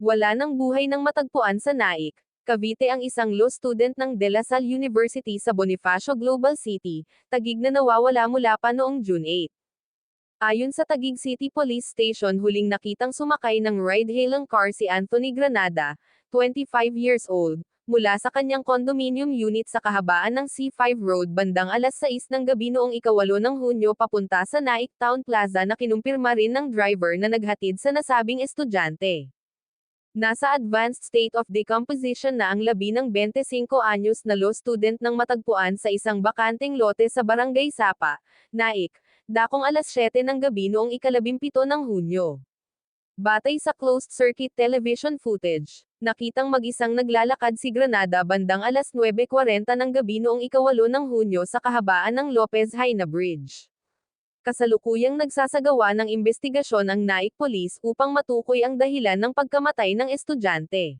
Wala ng buhay ng matagpuan sa Naik, Cavite ang isang law student ng De La Salle University sa Bonifacio Global City, Tagig na nawawala mula pa noong June 8. Ayon sa Tagig City Police Station huling nakitang sumakay ng ride-hailing car si Anthony Granada, 25 years old, mula sa kanyang condominium unit sa kahabaan ng C5 Road bandang alas 6 ng gabi noong ikawalo ng Hunyo papunta sa Naik Town Plaza na kinumpirma rin ng driver na naghatid sa nasabing estudyante. Nasa advanced state of decomposition na ang labi ng 25 anyos na law student nang matagpuan sa isang bakanteng lote sa Barangay Sapa, Naik, dakong alas 7 ng gabi noong ikalabimpito ng Hunyo. Batay sa closed-circuit television footage, nakitang mag-isang naglalakad si Granada bandang alas 9.40 ng gabi noong ikawalo ng Hunyo sa kahabaan ng Lopez Haina Bridge. Kasalukuyang nagsasagawa ng investigasyon ang Naik Police upang matukoy ang dahilan ng pagkamatay ng estudyante.